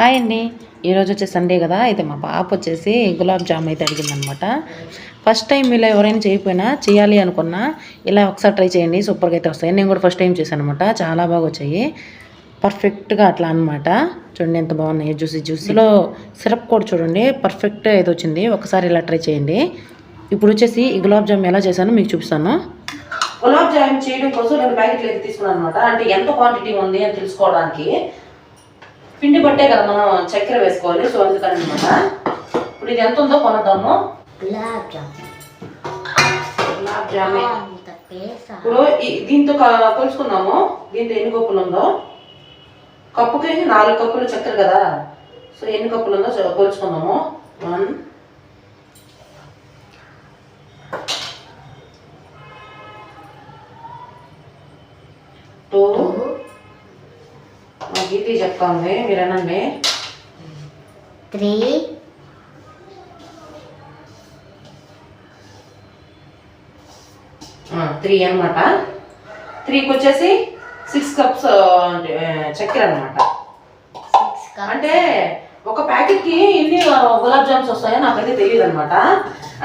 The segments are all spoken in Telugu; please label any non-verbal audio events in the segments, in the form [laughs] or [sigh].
హాయ్ అండి. ఈరోజు వచ్చే సండే కదా అయితే మా పాప వచ్చేసి గులాబ్ జామ్ అయితే అడిగిందనమాట. ఫస్ట్ టైం ఇలా ఎవరైనా చేయకపోయినా చేయాలి అనుకున్నా ఇలా ఒకసారి ట్రై చేయండి సూపర్గా అయితే వస్తాయి. నేను కూడా ఫస్ట్ టైం చేశాను అనమాట చాలా బాగా వచ్చాయి. పర్ఫెక్ట్గా అట్లా అనమాట చూడండి ఎంత బాగున్నాయి జ్యూసీ జ్యూసీలో సిరప్ కూడా చూడండి పర్ఫెక్ట్ అయితే వచ్చింది. ఒకసారి ఇలా ట్రై చేయండి. ఇప్పుడు వచ్చేసి ఈ గులాబ్ జామ్ ఎలా చేశానో మీకు చూపిస్తాను. గులాబ్ జామ్ చేయడం కోసం రెండు ప్యాకెట్లు అయితే తీసుకున్నాను అనమాట అంటే ఎంత క్వాంటిటీ ఉంది అని తెలుసుకోవడానికి పిండి పట్టే కదా మనం చక్కెర వేసుకోవాలి సో అందుకని అనమాట ఇప్పుడు ఇది ఎంత ఉందో కొనద్దాము. గులాబ్ జామ్. జామే ఇప్పుడు దీంతో కొలుచుకుందాము దీంతో ఎన్ని కప్పులు ఉందో. కప్పుకి నాలుగు కప్పులు చక్కెర కదా. సో ఎన్ని కప్పులు ఉందో కొలుచుకుందాము వన్ టూ మా గీతి చెప్తాంది మీరు అనండి త్రీ త్రీ అనమాట త్రీకి వచ్చేసి సిక్స్ కప్స్ చక్కెర అనమాట అంటే ఒక ప్యాకెట్కి ఎన్ని గులాబ్ జామ్స్ వస్తాయో నాకైతే తెలియదు అనమాట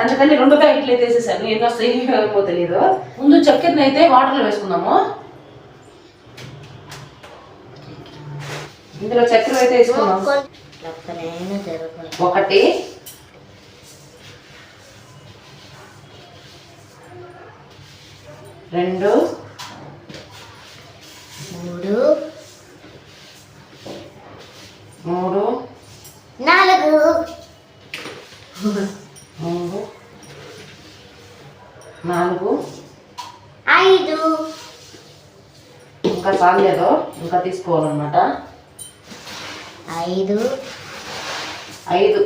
అందుకని రెండు ప్యాకెట్లు అయితే వేసేసాను. ఎన్ని వస్తాయి తెలియదు ముందు చక్కెరని అయితే వాటర్లో వేసుకుందాము. ఇందులో చక్కెర అయితే ఒకటి. రెండు. మూడు. మూడు. నాలుగు. మూడు. నాలుగు. ఐదు. ఇంకా చాలేదు ఇంకా తీసుకోవాలన్నమాట. ఐదు. ఐదు.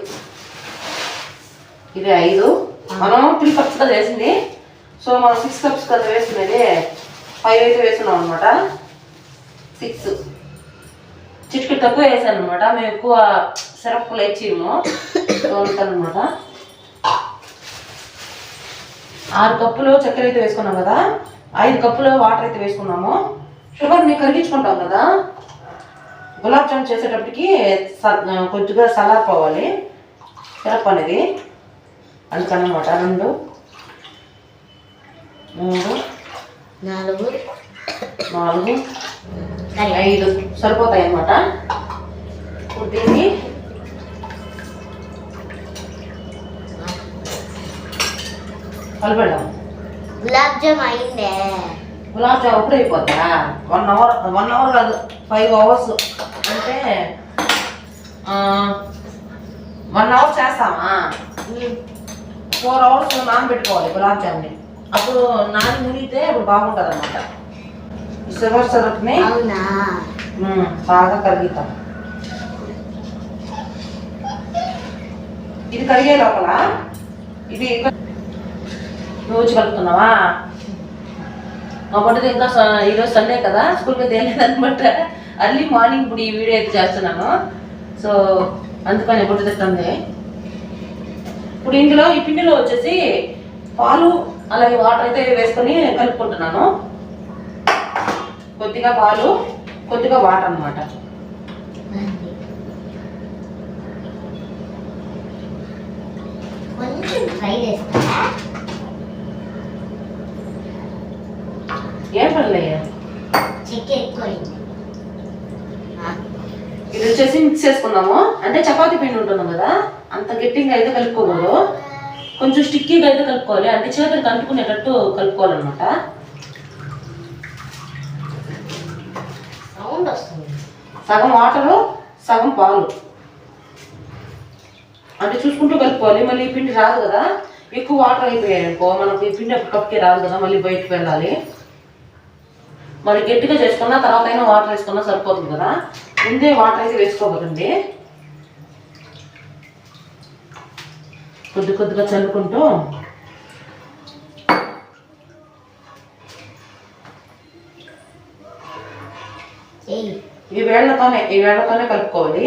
ఇది ఐదు. మనం త్రీ కప్స్ కదా వేసింది. సో మనం సిక్స్ కప్స్ కదా వేసుకునేది ఫైవ్ అయితే వేస్తున్నాం అనమాట సిక్స్ చిటికి తక్కువ వేసాను అనమాట మేము ఎక్కువ సిరప్ సో అనమాట ఆరు కప్పులు చక్కెర అయితే వేసుకున్నాం కదా. ఐదు కప్పులు వాటర్ అయితే వేసుకున్నాము. షుగర్ని కరిగించుకుంటాం కదా. గులాబ్ జామ్ చేసేటప్పటికి స- కొద్దిగా చల్లారిపోవాలి సిరప్ అనేది అందుకన్నమాట. రెండు. మూడు. నాలుగు. నాలుగు. ఐదు. సరిపోతాయి అన్నమాట ఇప్పుడు దీన్ని కలిపెడదాం గులాబ్ జామ్ అయిందే. గులాబ్ జామ్ అప్పుడు అయిపోద్దా? వన్ అవర్ వన్ అవర్ కాదు ఫైవ్ అవర్స్ అంటే వన్ అవర్ చేస్తామా? ఫోర్ అవర్స్ నానబెట్టుకోవాలి గులాబ్ జామ్ని. అప్పుడు నాని మునిగితే అప్పుడు బాగుంటుంది అనమాట సివర్ సిరప్ని బాగా కరిగిస్తాం ఇది కరిగే లోపల? ఇది రోజు కలుపుతున్నావా? మా పట్టుది ఇంకా ఈరోజు సండే కదా స్కూల్కి తేలేదనమాట అర్లీ మార్నింగ్ ఇప్పుడు ఈ వీడియో అయితే చేస్తున్నాను. సో అందుకని పొట్టు తిట్టుంది ఇప్పుడు ఇందులో ఈ పిండిలో వచ్చేసి పాలు అలాగే వాటర్ అయితే వేసుకొని కలుపుకుంటున్నాను. కొద్దిగా పాలు కొద్దిగా వాటర్ అన్నమాట. కొంచెం ఫ్రై చేస్తా ఏం పర్లేదు ఇది వచ్చేసి మిక్స్ చేసుకుందాము. అంటే చపాతీ పిండి ఉంటుంది కదా అంత గట్టిగా అయితే కలుపుకోకూడదు. కొంచెం స్టిక్కీగా అయితే కలుపుకోవాలి. అంటే చేతులు అంటుకునేటట్టు కలుపుకోవాలన్నమాట. సగం వాటరు సగం పాలు. అంటే చూసుకుంటూ కలుపుకోవాలి. మళ్ళీ ఈ పిండి రాదు కదా. ఎక్కువ వాటర్ అయిపోయాయి అనుకో మనకు ఈ పిండి అప్పుడు కప్కి రాదు కదా మళ్ళీ బయటకు వెళ్ళాలి. మరి గట్టిగా చేసుకున్నా తర్వాత అయినా వాటర్ వేసుకున్నా సరిపోతుంది కదా? ముందే వాటర్ అయితే వేసుకోకూడదండి. కొద్ది కొద్దిగా చల్లుకుంటూ ఈ వేళ్ళతోనే ఈ వేళ్ళతోనే కలుపుకోవాలి.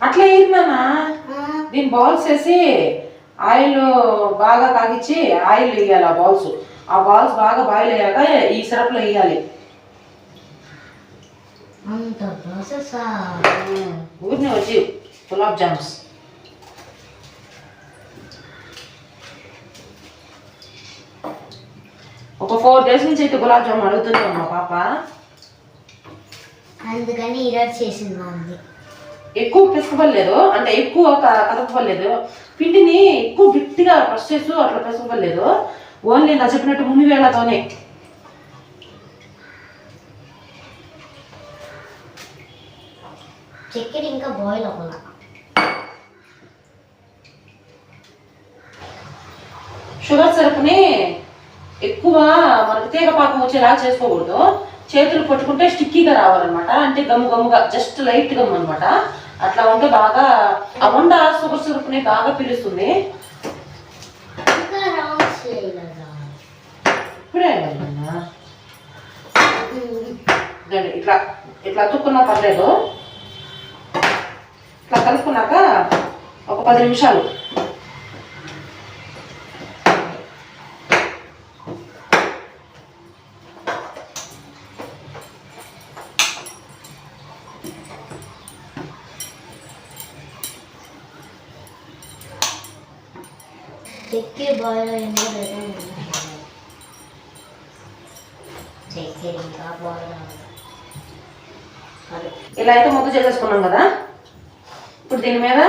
అట్లా ఏందన్నా ఆ, దీని బాల్స్ వేసి ఆయిల్ బాగా కాగిచ్చి ఆయిల్ వేయాలి ఆ బాల్స్. ఆ బాల్స్ బాగా బాయిల్ అయ్యాక ఈ సిరప్లో వేయాలి. అంత ప్రాసెస్ ఊరిని వచ్చి గులాబ్ జామ్స్. ఒక ఫోర్ డేస్ నుంచి అయితే గులాబ్ జామ్ అడుగుతూనే ఉంది మా పాప. అందుకని ఈరోజు చేసింది మా ఎక్కువ పిసకపడలేదు అంటే ఎక్కువ కదపలేదు పిండిని ఎక్కువ గట్టిగా ప్రెస్ చేస్తూ అట్లా పిసకపడలేదు ఓన్లీ నా చెప్పినట్టు ముని వేళతోనే చక్కెర ఇంకా బాయిల్ అవ్వాల. షుగర్ సిరప్ని ఎక్కువ మనకు తీగ పాకం వచ్చేలా చేసుకోకూడదు. చేతులు పట్టుకుంటే స్టిక్కీగా రావాలన్నమాట. అంటే గమ్ము గమ్ముగా జస్ట్ లైట్ గమ్ అనమాట అట్లా ఉంటే బాగా అమండ వండ షుగర్ బాగా పిలుస్తుంది. ఇప్పుడే ఇట్లా ఇట్లా అతుక్కున్నా పర్లేదు. ఇట్లా కలుపుకున్నాక ఒక పది నిమిషాలు చక్కెర బాయిల్ అయిందో లేదో చక్కెర ఇంకా బాయిల్ అవ్వాలి అది ఇలా అయితే ముద్ద చేసేసుకున్నాం కదా? ఇప్పుడు దీని మీద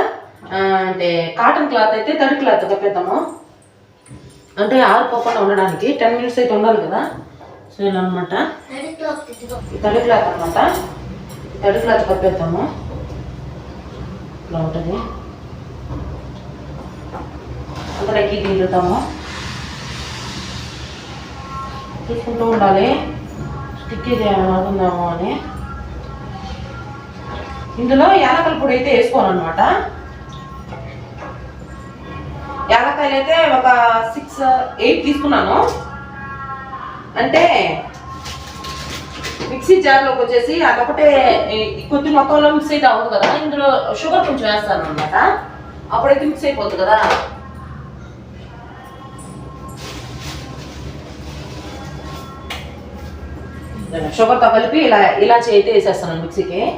అంటే కాటన్ క్లాత్ అయితే తడి క్లాత్ కప్పేద్దాము. అంటే ఆరిపోకుండా ఉండడానికి టెన్ మినిట్స్ అయితే ఉండాలి కదా? సో ఇలా అనమాట తడి క్లాత్ అనమాట తడి క్లాత్ కప్పేద్దాము. ఇలా ఉంటుంది. అందులోకి దిగుతాము చూసుకుంటూ ఉండాలి. టిక్కీ ఇది అని. ఇందులో యాలకల పొడి అయితే వేసుకోను అనమాట యాలకాయలు అయితే ఒక సిక్స్ ఎయిట్ తీసుకున్నాను. అంటే మిక్సీ జార్లోకి వచ్చేసి అదొకటే కొద్ది మొత్తంలో మిక్స్ అయితే అవ్వదు కదా. ఇందులో షుగర్ కొంచెం వేస్తాను అనమాట అప్పుడైతే మిక్స్ అయిపోతుంది కదా. షుగర్తో కలిపి ఇలా ఇలాచి అయితే వేసేస్తాను మిక్సీకి.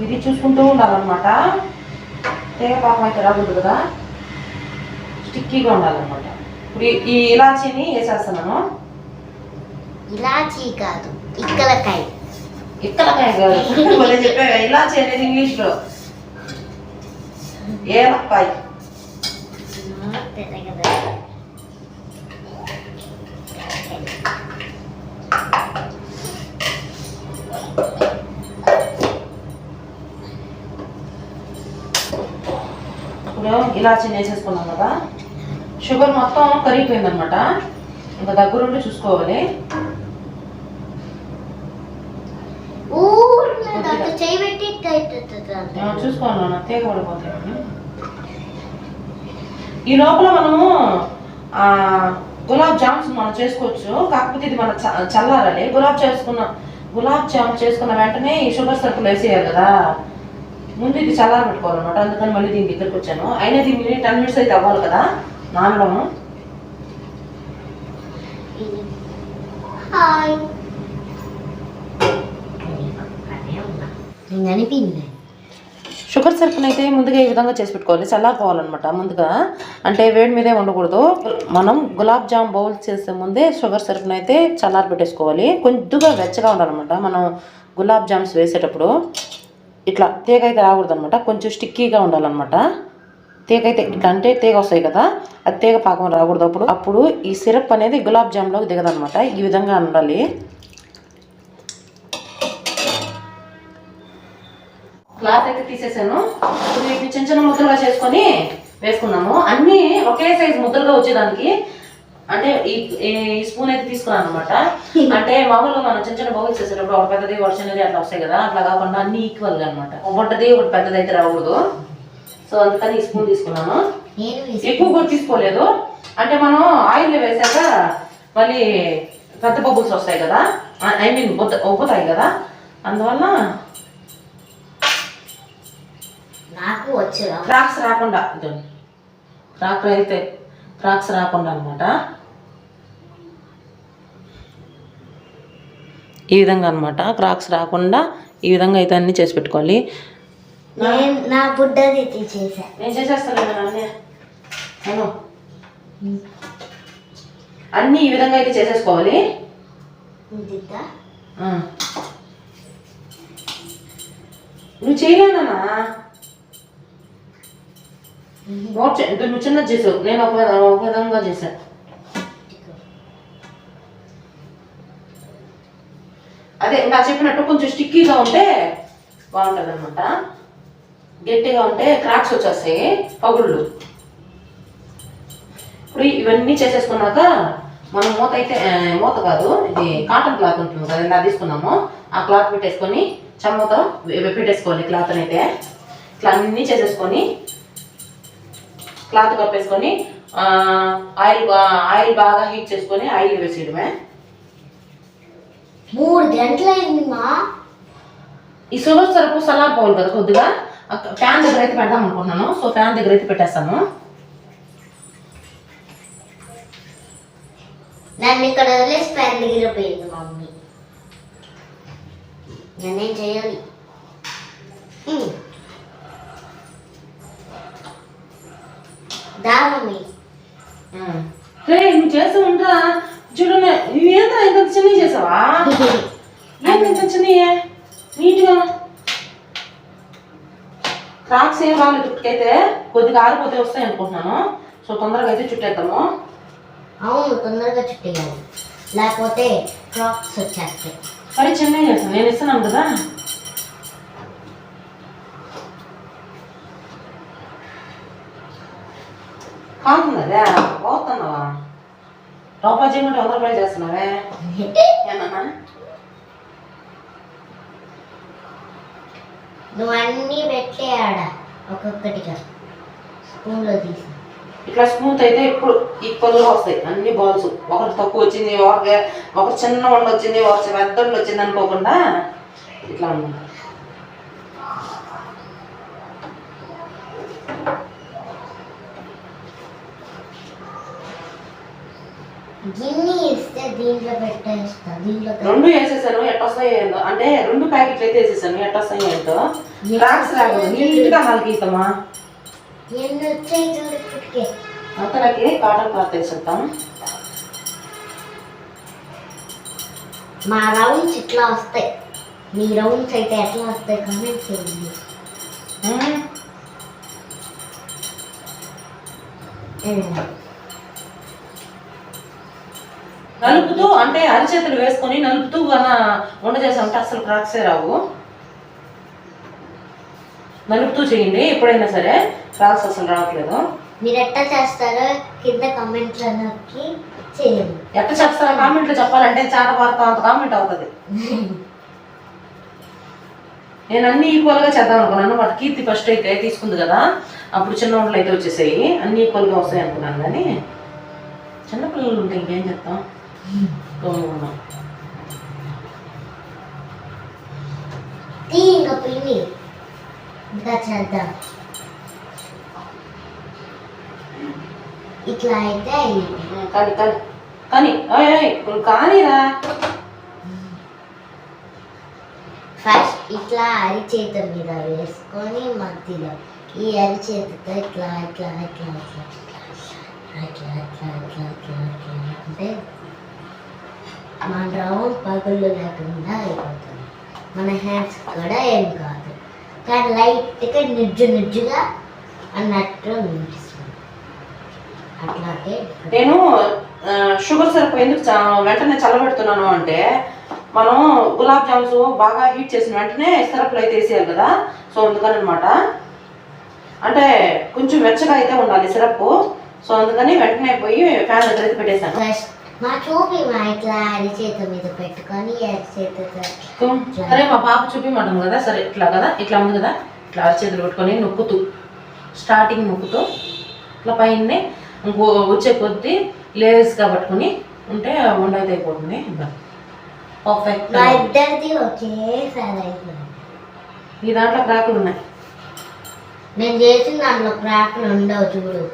ఇది చూసుకుంటూ ఉండాలన్నమాట. తేగ పాకం అయితే రాకూడదు కదా? స్టిక్కీగా ఉండాలన్నమాట. ఇప్పుడు ఈ- ఇలాచీని వేసేస్తున్నాను. ఇలాచీ కాదు ఇక్కలకాయ. ఇక్కలకాయ కాదు. [laughs] భలే చెప్పావే ఇలాచీ అనేది ఇంగ్లీష్లో. ఏలక్కాయ. ఇప్పుడు ఇలాచీని వేసేసుకున్నాం కదా. షుగర్ మొత్తం కరిగిపోయింది అనమాట ఇంకా దగ్గరుండి చూసుకోవాలి. చూసుకోను తీగ పడిపోతాయి ఈ లోపల మనము ఆ, గులాబ్ జామ్స్ మనం చేసుకోవచ్చు. కాకపోతే ఇది మన చల్లారాలి. గులాబ్ చేసుకున్న గులాబ్ జామ్ చేసుకున్న వెంటనే ఈ షుగర్ సరుకులు వేసేయాలి కదా. ముందు ఇది చల్లార పెట్టుకోవాలన్నమాట. అందుకని మళ్ళీ దీని దగ్గరికి వచ్చాను. అయినా దీన్ని టెన్ మినిట్స్ అయితే అవ్వాలి కదా. నానడము. నేను అనిపింది షుగర్ సిరప్ని అయితే ముందుగా ఈ విధంగా చేసి పెట్టుకోవాలి చల్లారిపోవాలన్నమాట ముందుగా. అంటే వేడి మీదే ఉండకూడదు మనం గులాబ్ జామ్ బౌల్ చేసే ముందే షుగర్ సిరప్ని అయితే చల్లారి పెట్టేసుకోవాలి. కొద్దిగా వెచ్చగా ఉండాలన్నమాట. మనం గులాబ్ జామ్స్ వేసేటప్పుడు ఇట్లా తీగ అయితే రాకూడదనమాట కొంచెం స్టిక్కీగా ఉండాలన్నమాట. తీగ అయితే ఇట్లా అంటే తీగ వస్తాయి కదా అది తీగ పాకం రాకూడదు అప్పుడు. అప్పుడు ఈ సిరప్ అనేది గులాబ్ జామ్లోకి దిగదనమాట ఈ విధంగా ఉండాలి. క్లాత్ అయితే తీసేసాను. ఇప్పుడు వీటిని చిన్న చిన్న ముద్దలుగా చేసుకొని వేసుకున్నాము. అన్నీ ఒకే సైజు ముద్దలుగా వచ్చేదానికి. అంటే ఈ ఈ స్పూన్ అయితే తీసుకున్నాను అనమాట [laughs] అంటే మామూలుగా మనం చిన్న చిన్న బౌల్స్ చేసేటప్పుడు ఒక పెద్దది ఒక చిన్నది అట్లా వస్తాయి కదా. అట్లా కాకుండా అన్ని ఈక్వల్గా అనమాట ఒకటిది ఒకటి పెద్దది అయితే రాకూడదు. సో అందుకని ఈ స్పూన్ తీసుకున్నాను. నేను ఎక్కువ కూడా తీసుకోలేదు. అంటే మనం ఆయిల్ వేసాక మళ్ళీ పెద్ద బబుల్స్ వస్తాయి కదా. ఐ మీన్ ఉబ్బుతాయి కదా. అందువల్ల నాకు వచ్చురా క్రాక్స్ రాకుండా క్రాక్ అయితే క్రాక్స్ రాకుండా అనమాట ఈ విధంగా అనమాట క్రాక్స్ రాకుండా ఈ విధంగా అయితే అన్నీ చేసి పెట్టుకోవాలి. నేను నా బుడ్డది నేను చేసేస్తాను అన్నీ. నేను అన్నీ ఈ విధంగా అయితే చేసేసుకోవాలి. నువ్వు చేయలేనా నువ్వు చిన్నది చేసావు. నేను ఒక ఒక విధంగా చేశాను అదే నా చెప్పినట్టు కొంచెం స్టిక్కీగా ఉంటే బాగుంటుంది అనమాట గట్టిగా ఉంటే క్రాక్స్ వచ్చేస్తాయి పగుళ్ళు. ఇప్పుడు ఇవన్నీ చేసేసుకున్నాక మనం మూత అయితే మూత కాదు ఇది కాటన్ క్లాత్ ఉంటుంది కదా ఇలా తీసుకున్నాము. ఆ క్లాత్ పెట్టేసుకొని చమ్మతో పెట్టేసుకోవాలి క్లాత్ అయితే. ఇట్లా అన్నీ చేసేసుకొని క్లాత్ కప్పేసుకొని ఆయిల్ ఆయిల్ బాగా హీట్ చేసుకొని ఆయిల్ వేసేయడమే. మూడు గంటలైంది మా. ఈ సుగర్ సరుపు సలారిపోవాలి కదా కొద్దిగా? ఫ్యాన్ దగ్గర అయితే పెడదాం అనుకుంటున్నాను. సో ఫ్యాన్ దగ్గర అయితే పెట్టేస్తాను. నన్ను ఇక్కడ వదిలేసి పెన్ దగ్గర పోయింది మమ్మీ. నేనేం చేయాలి? ఉమ్. దా మమ్మీ రే నువ్వు చేస్తూ ఉంటా చూడు ఏంటో ఇంత చిన్నవి చేసావా? [laughs] ఏంటి ఇంత చిన్నయే నీట్గా. క్రాక్స్ ఏం రాలేదు చుట్టుకైతే కొద్దిగా ఆరిపోతే వస్తాయి అనుకుంటున్నాను. సో తొందరగా అయితే చుట్టేద్దాము. అవును తొందరగా చుట్టేయాలి. లేకపోతే క్రాక్స్ వచ్చేస్తాయి. మరి చిన్నవి చేస్తాను. నేను ఇస్తున్నాను కదా. అదే పోతున్నావా? రూపాయి చేయమంటే వంద రూపాయలు చేస్తున్నావే. ఏమన్నా? నువ్వు అన్నీ పెట్టే ఆడ ఒక్కొక్కటిగా స్పూన్లో తీసి. ఇట్లా స్మూత్ అయితే ఇప్పుడు ఈక్వల్గా వస్తాయి అన్ని బాల్స్. ఒకటి తక్కువ వచ్చింది ఒక ఒక చిన్న వండ వచ్చింది ఒక పెద్ద వచ్చింది అనుకోకుండా ఇట్లా అన్నమాట. గిన్నె ఇస్తే దీంట్లో పెట్టేస్తా దీంట్లో రెండు వేసేసాను ఎట్టొస్తాయి ఏందో. అంటే రెండు ప్యాకెట్లు అయితే వేసేసాను ఎట్టొస్తాయి ఏంటో క్రాక్స్ రాకూడదు నీట్గా నలిగితామా ఎన్ని వచ్చాయి చూడు ఇప్పటికే. అంతలోకి కాటన్ క్లాత్ వేసేద్దాం. మా రౌండ్స్ ఇట్లా వస్తాయి. మీ రౌండ్స్ అయితే ఎట్లా వస్తాయి కామెంట్ చేయండి మ్మ్. నలుపుతూ అంటే అరిచేతులు వేసుకొని నలుపుతూ గన వంట చేసామంటే అసలు క్రాక్సే రావు. నలుపుతూ చేయండి ఎప్పుడైనా సరే క్రాక్స్ అసలు రావట్లేదు. మీరు ఎట్లా చేస్తారో కింద కామెంట్లో నొక్కి చేయండి. ఎట్ట చెప్తారా కామెంట్లో చెప్పాలంటే చాలా వార్త అంత కామెంట్ అవుతుంది. నేను అన్ని ఈక్వల్గా చేద్దాం అనుకున్నాను వాటి కీర్తి ఫస్ట్ అయితే తీసుకుంది కదా అప్పుడు చిన్న వంటలు అయితే వచ్చేసాయి. అన్ని ఈక్వల్గా వస్తాయి అనుకున్నాను కానీ చిన్నపిల్లలు ఉంటే ఇంకేం చెప్తాం ఇంకా పిన్ని ఇంకా చేద్దాం ఇట్లా అయితే కానీ కానీ కానీ నువ్వు కానీరా ఫస్ట్ ఇట్లా అరిచేత మీద వేసుకొని మధ్యలో ఈ అరిచేతితో ఇట్లా ఇట్లా ఇట్లా ఇట్లా ఇట్లా ఇట్లా ఇట్లా ఇట్లా ఇట్లా అంటే మన రౌండ్ పగుళ్ళు లేకుండా అయిపోతుంది. మన హ్యాండ్స్ కూడా ఏం కాదు. కానీ లైట్గా నిజ్జు నిజ్జుగా అన్నట్టు అనిపిస్తుంది అట్లాగే నేను షుగర్ సిరప్ ఎందుకు వెంటనే చల్లబెడుతున్నాను అంటే మనం గులాబ్ జామ్స్ బాగా హీట్ చేసిన వెంటనే సిరప్లు అయితే వేసేయాలి కదా. సో అందుకని అనమాట అంటే కొంచెం వెచ్చగా అయితే ఉండాలి సిరప్ సో అందుకని వెంటనే పోయి ఫ్యాన్ దగ్గర పెట్టేశాను. మా చూపి మా ఇట్లా అరిచేత మీద పెట్టుకొని సరే మా పాప చూపిమంటాం కదా సరే ఇట్లా కదా ఇట్లా ఉంది కదా ఇట్లా అరచేతులు పెట్టుకొని నొక్కుతూ స్టార్టింగ్ నొక్కుతూ ఇట్లా పైన ఇంకో వచ్చే కొద్దీ లేస్గా పట్టుకొని ఉంటే అయితే అయిపోతుంది. పర్ఫెక్ట్ మా ఇద్దరిది అయిపోయింది. ఈ దాంట్లో క్రాకులు ఉన్నాయి? నేను చేసిన దాంట్లో క్రాక్లు ఉండవు చూడు.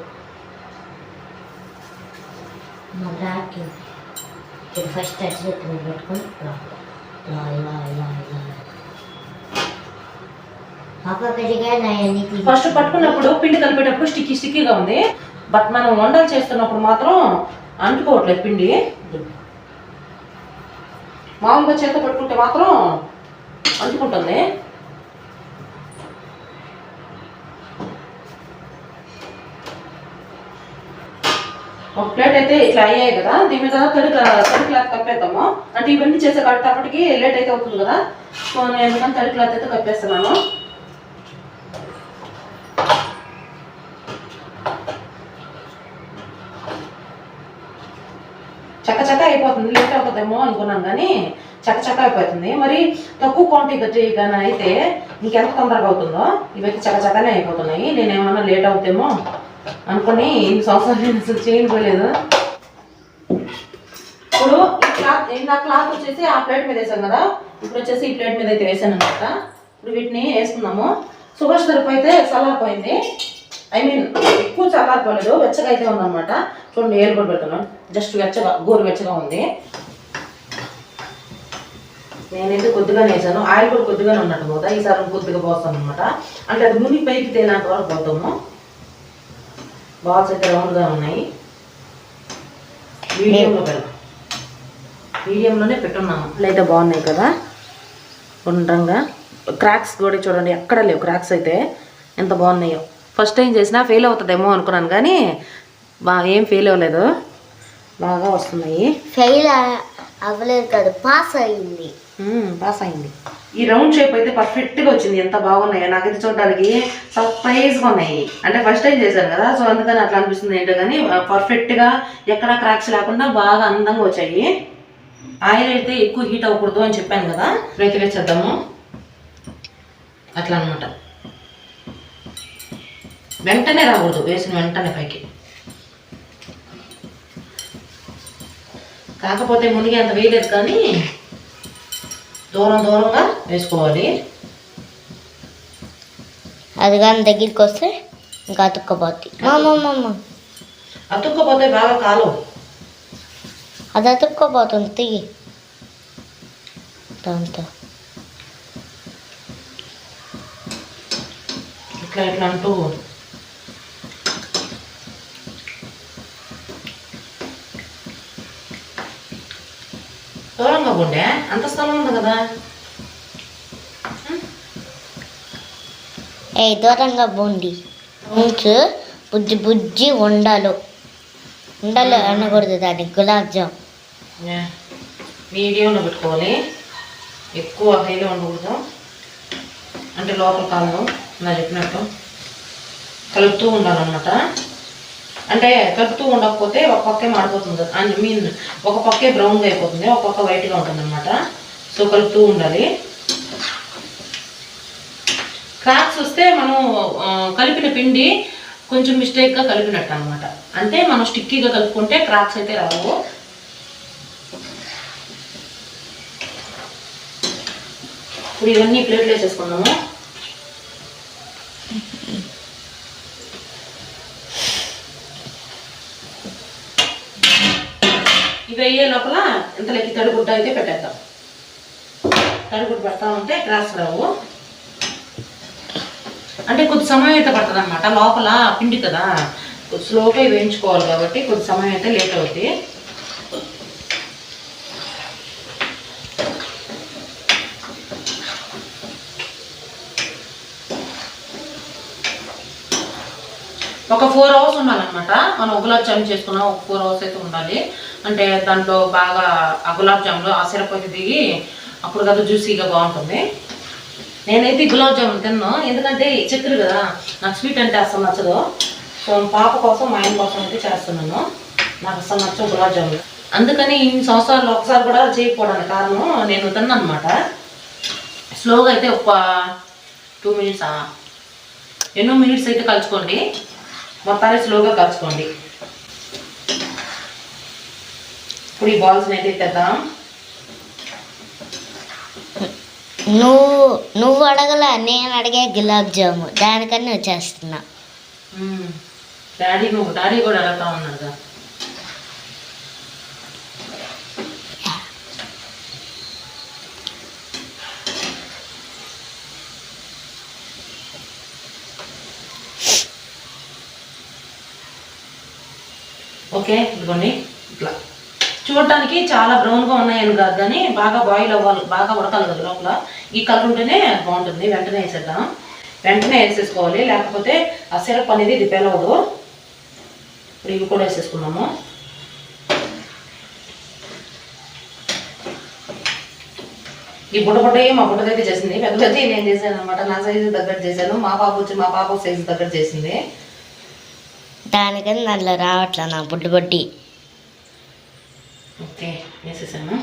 మా ఇప్పుడు ఫస్ట్ అట్లా ఇప్పుడు పెట్టుకొని ఇలా ఇలా ఇలా ఇలా ఫస్ట్ పట్టుకున్నప్పుడు పిండి కలిపేటప్పుడు స్టిక్కి స్టిక్కిగా ఉంది. బట్ మనం వండలు చేస్తున్నప్పుడు మాత్రం అంటుకోవట్లేదు పిండి. మామూలుగా చేత పట్టుకుంటే మాత్రం అంటుకుంటుంది. ఒక ప్లేట్ అయితే ఇట్లా అయ్యాయి కదా దీని మీద తడి తడి క్లాత్ కప్పేద్దాము. అంటే ఇవన్నీ చేసే కట్టేటప్పటికి లేట్ అయితే అవుతుంది కదా. సో నేను ఎందుకని తడి క్లాత్ అయితే కప్పేస్తున్నాను. చక్క చక్క అయిపోతుంది లేట్ అవుతుందేమో అనుకున్నాను కానీ చక్క చక్క అయిపోతుంది. మరి తక్కువ క్వాంటిటీ కానీ అయితే ఇంకెంత తొందరగా అవుతుందో ఇవైతే చక్క చక్కనే అయిపోతున్నాయి. నేను ఏమన్నా లేట్ అవుతామో అనుకుని ఇన్ని సంవత్సరాలు నేను అసలు చేయకపోలేదు ఇప్పుడు ఈ క్లాత్ ఇందా క్లాత్ వచ్చేసి ఆ ప్లేట్ మీద వేసాం కదా? ఇప్పుడు వచ్చేసి ఈ ప్లేట్ మీద అయితే వేసాను అనమాట ఇప్పుడు వీటిని వేసుకున్నాము సుభాష్ తరపు అయితే చల్లారిపోయింది ఐ మీన్ ఎక్కువ చల్లారిపోలేదు వెచ్చగా అయితే ఉందన్నమాట. చూడండి ఏలు కూడా పెడుతున్నాను. జస్ట్ వెచ్చగా గోరు వెచ్చగా ఉంది. నేనైతే కొద్దిగానే వేసాను ఆయిల్ కూడా కొద్దిగానే ఉన్నట్టు పోతా. ఈసారి కొద్దిగా పోస్తాను అనమాట అంటే అది మునిగి పైకి తేలినంత వరకు పోతాము బాల్స్ అయితే రౌండ్గా ఉన్నాయి. మీడియంలో పెడదాం. మీడియంలోనే పెట్టున్నాము. అయితే బాగున్నాయి కదా? గుండ్రంగా. క్రాక్స్ కూడా చూడండి ఎక్కడ లేవు క్రాక్స్ అయితే. ఎంత బాగున్నాయో. ఫస్ట్ టైం చేసినా ఫెయిల్ అవుతుందేమో అనుకున్నాను కానీ బా ఏం ఫెయిల్ అవ్వలేదు. బాగా వస్తున్నాయి. ఫెయిల్ అవ్వలేదు కాదు పాస్ అయింది. పాస్ అయింది. ఈ రౌండ్ షేప్ అయితే పర్ఫెక్ట్గా వచ్చింది. ఎంత బాగున్నాయో. నాకైతే చూడడానికి సర్ప్రైజ్గా ఉన్నాయి. అంటే ఫస్ట్ టైం చేశాను కదా సో అందుకని అట్లా అనిపిస్తుంది ఏంటో కానీ పర్ఫెక్ట్గా ఎక్కడ క్రాక్స్ లేకుండా బాగా అందంగా వచ్చాయి. ఆయిల్ అయితే ఎక్కువ హీట్ అవ్వకూడదు అని చెప్పాను కదా. ఇప్పుడైతే వేసేద్దాము అట్లా అనమాట వెంటనే రాకూడదు. వేసిన వెంటనే పైకి. కాకపోతే మునిగి అంత వేయలేదు కానీ దూరం దూరంగా వేసుకోవాలి. అది కానీ దగ్గరికి వస్తే ఇంకా అతుక్కపోద్ది. మామ అతుక్కపోతే బాగా కాలు. అది అతుక్కోపోతుంది తిగి దాంతో ఇట్లా ఇట్లా అంటూ దూరంగా పోండే? అంత స్థలం ఉంది కదా? ఏ దూరంగా బోండి ఉంచు బుజ్జి బుజ్జి ఉండలు. ఉండలు అనకూడదు దాన్ని గులాబ్ జామ్ మీడియంలో పెట్టుకోవాలి. ఎక్కువ హైలో ఉండకూడదు. అంటే లోపల కాలం నా చెప్పినట్టు. కలుపుతూ ఉండాలన్నమాట. అంటే కలుపుతూ ఉండకపోతే ఒక పక్కే మాడిపోతుంది. ఐ మీన్ ఒక పక్కే బ్రౌన్గా అయిపోతుంది. ఒక పక్క వైట్గా ఉంటుంది అనమాట సో కలుపుతూ ఉండాలి. క్రాక్స్ వస్తే మనం కలిపిన పిండి కొంచెం మిస్టేక్గా కలిపినట్టు అనమాట అంటే మనం స్టిక్కీగా కలుపుకుంటే క్రాక్స్ అయితే రావు. ఇప్పుడు ఇవన్నీ ప్లేట్లు వేసేసుకున్నాము ఇవి అయ్యే లోపల ఇంతలోకి తడిగుడ్డ అయితే పెట్టేద్దాం. తడిగుడ్డు పెడతా ఉంటే క్రాస్ రావు అంటే కొద్ది సమయం అయితే పడుతుంది అనమాట లోపల పిండి కదా. కొద్ది స్లోగా వేయించుకోవాలి కాబట్టి కొద్ది సమయం అయితే లేట్ అవుతుంది ఒక ఫోర్ అవర్స్ ఉండాలన్నమాట. మనం గులాబ్ జామ్ చేసుకున్నాం ఒక ఫోర్ అవర్స్ అయితే ఉండాలి. అంటే దాంట్లో బాగా ఆ గులాబ్ జామ్లో ఆ సిరప్ అయితే దిగి అప్పుడు కదా జ్యూసీగా బాగుంటుంది. నేనైతే గులాబ్ జామున్ తిన్నాను ఎందుకంటే చక్కెర కదా నాకు స్వీట్ అంటే అసలు నచ్చదు. సో పాప కోసం మా ఆయన కోసం అయితే చేస్తున్నాను. నాకు అసలు నచ్చవు గులాబ్ జామున్ అందుకని ఇన్ని సంవత్సరాలు ఒకసారి కూడా చేయకపోవడానికి కారణం నేను తిన్నాను అనమాట స్లోగా అయితే ఒక టూ మినిట్స్ ఎన్నో మినిట్స్ అయితే కలుచుకోండి. మొత్తాన్ని స్లోగా కలుచుకోండి ఇప్పుడు ఈ బాల్స్ని అయితే తెద్దాం. నువ్వు నువ్వు అడగల నేను అడిగే గులాబ్ జాము. దానికన్నా వచ్చేస్తున్నా. డాడీ నువ్వు డాడీ కూడా అడుగుతా ఉన్నాడు కదా. ఓకే ఇదిగోండి. ఇట్లా. చూడటానికి చాలా బ్రౌన్గా ఉన్నాయని కాదు కానీ బాగా బాయిల్ అవ్వాలి బాగా ఉడకాలి కదా లోపల. ఈ కలర్ ఉంటేనే బాగుంటుంది. వెంటనే వేసేద్దాం. వెంటనే వేసేసుకోవాలి. లేకపోతే ఆ సిరప్ అనేది రిపేర్ అవ్వదు ఇప్పుడు ఇవి కూడా వేసేసుకున్నాము. ఈ బుట్ట బుట్టయి మా బుట్టదైతే చేసింది. పెద్ద పెద్ద నేను చేశాను అనమాట నా సైజు దగ్గర చేశాను. మా పాప వచ్చి మా పాప సైజు దగ్గర చేసింది. దానికని దాంట్లో రావట్లే నా బుడ్డు బుడ్డి. ఓకే వేసేసాను.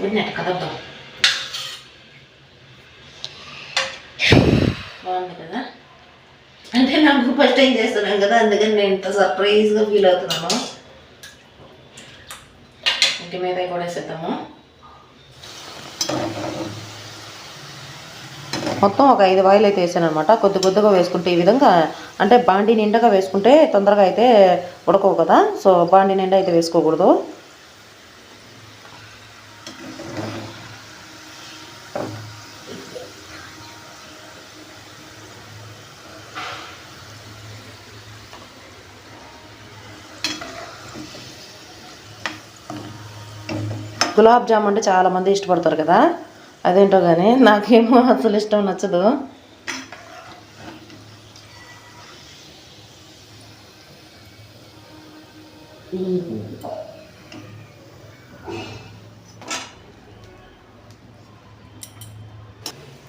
వదినట్టు కదబ్బా బాగుంది కదా? అంటే నాకు ఫస్ట్ టైం చేస్తున్నాను కదా అందుకని నేను ఇంత సర్ప్రైజ్గా ఫీల్ అవుతున్నాను. ఇంటి మీద కూడా వేసేద్దాము. మొత్తం ఒక ఐదు వాయిల్ అయితే వేసాను అనమాట కొద్ది కొద్దిగా వేసుకుంటే ఈ విధంగా అంటే బాండి నిండగా వేసుకుంటే తొందరగా అయితే ఉడకవు కదా. సో బాండి నిండా అయితే వేసుకోకూడదు. గులాబ్ జామ్ అంటే చాలా మంది ఇష్టపడతారు కదా. అదేంటో కానీ నాకేమో అసలు ఇష్టం నచ్చదు.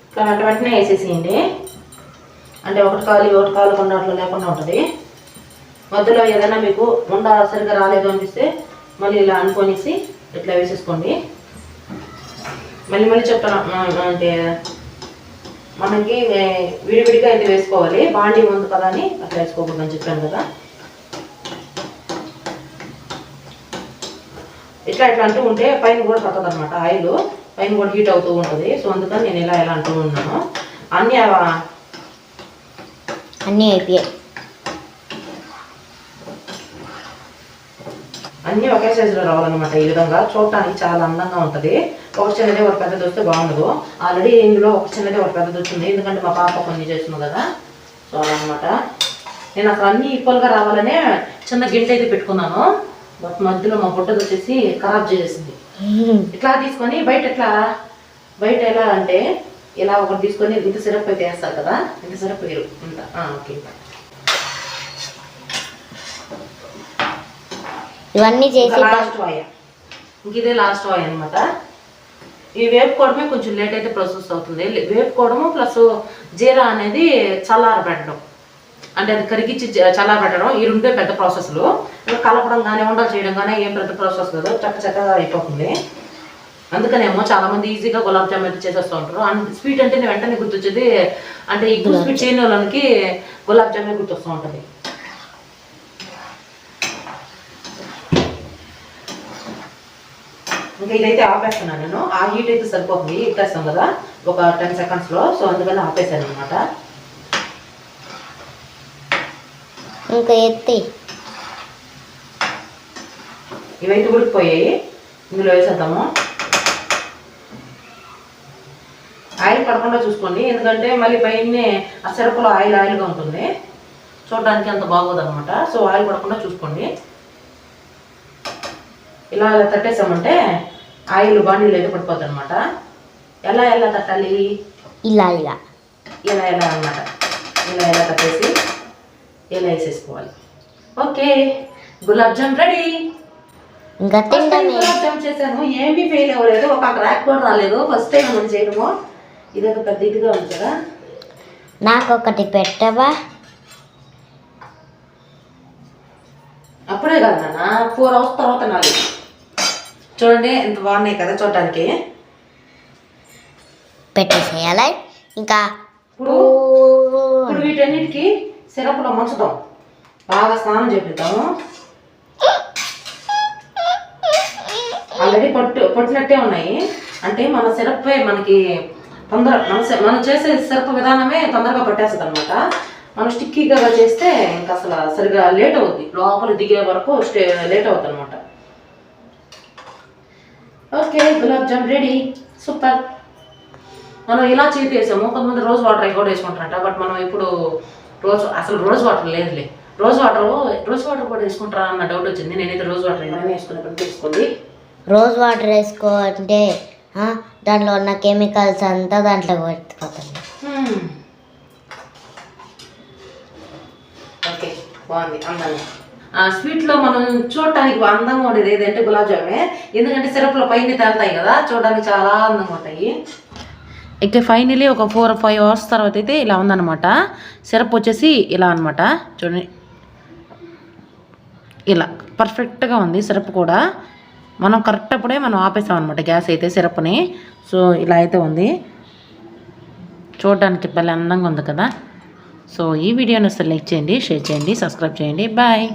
ఇట్లా వెంటనే వేసేసేయండి. అంటే ఒకటి కాలు ఒకటి కాలు అట్లా లేకుండా ఉంటుంది. మధ్యలో ఏదైనా మీకు ఉండ సరిగ్గా రాలేదు అనిపిస్తే మళ్ళీ ఇలా అనుకొనేసి ఇట్లా వేసేసుకోండి. మళ్ళీ మళ్ళీ చెప్తాను. అంటే మనకి విడివిడిగా అయితే వేసుకోవాలి. బాండీ ఉంది కదా అని అట్లా వేసుకోకూడదని అని చెప్పాను కదా. ఇట్లా ఇట్లా అంటూ ఉంటే పైన కూడా పడుతుంది అనమాట ఆయిల్ పైన కూడా హీట్ అవుతూ ఉంటుంది. సో అందుకని నేను ఇలా ఇలా అంటూ ఉన్నాను. అన్నీ అన్నీ అయిపోయాయి. అన్నీ ఒకే సైజులో రావాలన్నమాట. ఈ విధంగా చూడటానికి చాలా అందంగా ఉంటుంది. ఒక చిన్నది ఒక పెద్దది వస్తే బాగుండదు. ఆల్రెడీ ఇందులో ఒక చిన్నది ఒక పెద్దది వచ్చింది. ఎందుకంటే మా పాప కొన్ని చేస్తున్నావు కదా. సో అనమాట నేను అసలు అన్నీ ఈక్వల్గా రావాలనే చిన్న గింట అయితే పెట్టుకున్నాను. బట్ మధ్యలో మా పుట్టది వచ్చేసి ఖరాబ్ చేసేసింది ఇట్లా తీసుకొని బయట ఎట్లా? బయట ఎలా అంటే ఇలా ఒకటి తీసుకొని ఇంత సిరప్ అయితే వేస్తారు కదా. ఇంత సిరప్ వేరు. ఇంత. ఓకే. ఇంత ఇవన్నీ చేసి లాస్ట్ వాయ ఇంక ఇదే లాస్ట్ వాయ అనమాట ఈ వేపుకోవడమే కొంచెం లేట్ అయితే ప్రాసెస్ అవుతుంది. వేపుకోవడము ప్లస్ జీరా అనేది చల్లారబెట్టడం. అంటే అది కరిగించి చల్లారబెట్టడం ఈ రెండే పెద్ద ప్రాసెస్లు కలపడం కానీ ఉండలు చేయడం కానీ ఏం పెద్ద ప్రాసెస్ లేదు చక్క చక్కగా అయిపోతుంది. అందుకనేమో చాలా మంది ఈజీగా గులాబ్ జామ్ అయితే చేసేస్తూ ఉంటారు. అండ్ స్వీట్ అంటే వెంటనే గుర్తొచ్చేది అంటే ఎక్కువ స్వీట్ చేయని వాళ్ళకి గులాబ్ జామే గుర్తొస్తూ ఉంటుంది. ఇంకా ఇదైతే ఆపేస్తున్నాను నేను. ఆ హీట్ అయితే సరిపోతుంది ఇట్టేస్తాం కదా ఒక టెన్ సెకండ్స్లో సో అందుకని ఆపేసాను అనమాట ఇంకా ఎత్తి. ఇవైతే ఉడికిపోయాయి. ఇందులో వేసేద్దాము. ఆయిల్ పడకుండా చూసుకోండి. ఎందుకంటే మళ్ళీ పైన ఆ సిరపులో ఆయిల్ ఆయిల్గా ఉంటుంది. చూడడానికి అంత బాగోదు అనమాట సో ఆయిల్ పడకుండా చూసుకోండి. ఇలా ఇలా తట్టేసామంటే ఆయిల్ బాండీలో అయితే పడిపోతుంది అనమాట ఎలా ఎలా తట్టాలి? ఇలా ఇలా. ఇలా ఎలా అన్నమాట. ఇలా ఎలా కట్టేసి ఇలా వేసేసుకోవాలి. Okay gulab jam ready. Gulab jam చేశాను. ఏమీ ఫెయిల్ అవ్వలేదు. ఒక క్రాక్ కూడా రాలేదు. ఫస్ట్ టైం మనం చేయడము ఇదొక పెద్ద ఇదిగా ఉంది కదా. నాకొకటి పెట్టవా? అప్పుడే కాదు నాన్న. ఫోర్ అవర్స్ తర్వాత నాలుగు చూడండి ఎంత బాగున్నాయి కదా చూడటానికి పెట్టేసేయాలి. ఇంకా ఇప్పుడు ఇప్పుడు వీటన్నిటికీ సిరప్లో ముంచుతాం. బాగా స్నానం చేపిద్దాము. ఆల్రెడీ పట్టు పట్టినట్టే ఉన్నాయి. అంటే మన సిరప్ మనకి తొందర మన మనం చేసే సిరప్ విధానమే తొందరగా పట్టేస్తుంది అనమాట మనం స్టిక్కీగా చేస్తే ఇంకా అసలు సరిగా లేట్ అవుద్ది. లోపల దిగే వరకు లేట్ అవుతుంది అనమాట okay gulab jam ready. Super. మనం ఇలా చేతి వేసాము కొంతమంది రోజ్ వాటర్ అవి కూడా వేసుకుంటారంట బట్ మనం ఇప్పుడు రోజు అసలు రోజ్ వాటర్ లేదులే. రోజ్ వాటర్ రోజ్ వాటర్ కూడా వేసుకుంటారా అన్న డౌట్ వచ్చింది. నేనైతే రోజ్ వాటర్ వేసుకున్నప్పుడు తీసుకోండి రోజ్ వాటర్ వేసుకో అంటే దాంట్లో ఉన్న కెమికల్స్ అంతా దాంట్లో పడిపోతుంది. ఓకే బాగుంది. అందంగా. స్వీట్లో మనం చూడటానికి అందంగా ఉండేది ఏదంటే గులాబ్ జామే ఎందుకంటే సిరప్లో పైన తేలుతాయి కదా చూడడానికి చాలా అందంగా ఉంటాయి. ఇక ఫైనలీ ఒక ఫోర్ ఫైవ్ అవర్స్ తర్వాత అయితే ఇలా ఉందన్నమాట. సిరప్ వచ్చేసి ఇలా అన్నమాట. చూడండి. ఇలా పర్ఫెక్ట్గా ఉంది సిరప్ కూడా. మనం కరెక్ట్ అప్పుడే మనం ఆపేసాం అనమాట గ్యాస్ అయితే సిరప్ని. సో ఇలా అయితే ఉంది. చూడడానికి భలే అందంగా ఉంది కదా. సో ఈ వీడియోని అసలు లైక్ చేయండి షేర్ చేయండి సబ్స్క్రైబ్ చేయండి. బాయ్